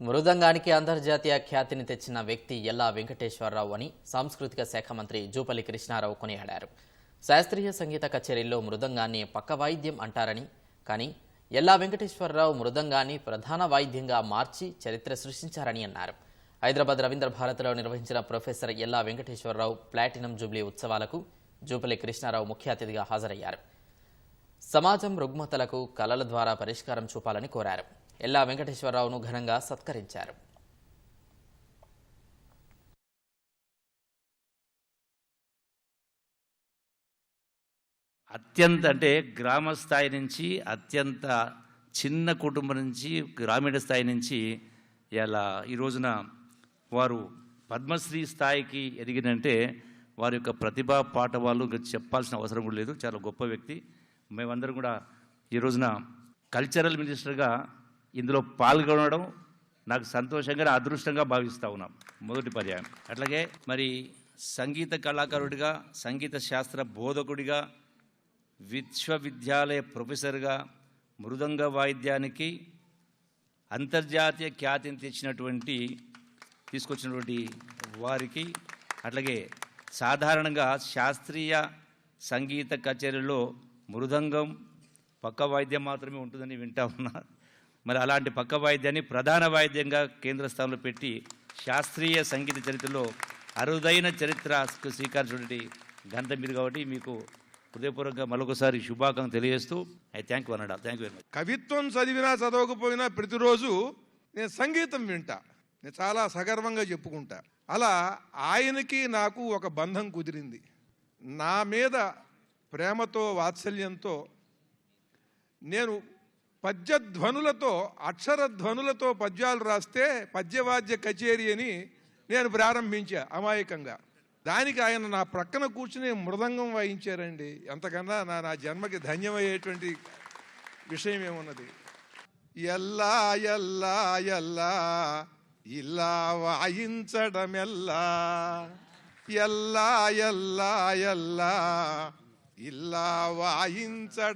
మృదంగానికి అంతర్జాతీయ ఖ్యాతిని తెచ్చిన వ్యక్తి ఎల్లా వెంకటేశ్వరరావు అని సాంస్కృతిక శాఖ మంత్రి జూపల్లి కృష్ణారావు కొనియాడారు. శాస్త్రీయ సంగీత కచేరీల్లో మృదంగాన్ని పక్క వాయిద్యం అంటారని కానీ ఎల్లా వెంకటేశ్వరరావు మృదంగాన్ని ప్రధాన వాయిద్యంగా మార్చి చరిత్ర సృష్టించారని అన్నారు. హైదరాబాద్ రవీంద్ర భారతిలో నిర్వహించిన ప్రొఫెసర్ ఎల్లా వెంకటేశ్వరరావు ప్లాటినం జూబ్లీ ఉత్సవాలకు జూపల్లి కృష్ణారావు ముఖ్య అతిథిగా హాజరయ్యారు. సమాజం రుగ్మతలకు కళల ద్వారా పరిష్కారం చూపాలని కోరారు. ఎల్లా వెంకటేశ్వరరావును ఘనంగా సత్కరించారు. అత్యంత అంటే గ్రామ స్థాయి నుంచి అత్యంత చిన్న కుటుంబం నుంచి గ్రామీణ స్థాయి నుంచి ఇలా ఈ రోజున వారు పద్మశ్రీ స్థాయికి ఎదిగినంటే వారి యొక్క ప్రతిభా పాట వాళ్ళు చెప్పాల్సిన అవసరం కూడా లేదు. చాలా గొప్ప వ్యక్తి. మేమందరం కూడా ఈ రోజున కల్చరల్ మినిస్టర్గా ఇందులో పాల్గొనడం నాకు సంతోషంగా అదృష్టంగా భావిస్తూ ఉన్నాం. మొదటి పర్యాయం. అట్లాగే మరి సంగీత కళాకారుడిగా సంగీత శాస్త్ర బోధకుడిగా విశ్వవిద్యాలయ ప్రొఫెసర్గా మృదంగ వాయిద్యానికి అంతర్జాతీయ ఖ్యాతిని తెచ్చినటువంటి తీసుకొచ్చినటువంటి వారికి అట్లాగే సాధారణంగా శాస్త్రీయ సంగీత కచేరీలో మృదంగం పక్క వాయిద్యం మాత్రమే ఉంటుందని వింటా ఉన్నారు మరి అలాంటి పక్క వాయిద్యాన్ని ప్రధాన వాయిద్యంగా కేంద్ర స్థానంలో పెట్టి శాస్త్రీయ సంగీత చరిత్రలో అరుదైన చరిత్రకు శ్రీకారం ఘనత మీరు కాబట్టి మీకు హృదయపూర్వకంగా మరొకసారి శుభాకాంక్షలు తెలియజేస్తూ ఐ థ్యాంక్ యూ అన్నాడు? Thank you very much. కవిత్వం చదివినా చదవకపోయినా ప్రతిరోజు నేను సంగీతం వింటా. నేను చాలా సగర్వంగా చెప్పుకుంటా. అలా ఆయనకి నాకు ఒక బంధం కుదిరింది. నా మీద ప్రేమతో వాత్సల్యంతో నేను పద్యధ్వనులతో అక్షర ధ్వనులతో పద్యాలు రాస్తే పద్యవాద్య కచేరీ అని నేను ప్రారంభించా అమాయకంగా. దానికి ఆయన నా ప్రక్కన కూర్చుని మృదంగం వాయించారండి. ఎంతకన్నా నా నా జన్మకి ధన్యమయ్యేటువంటి విషయం ఏమున్నది? ఎల్లా ఎల్లా ఎల్లా ఇలా వాయించడమెల్లా. ఎల్లా ఎల్లా ఎల్లా ఇలా వాయించడమెల్లా.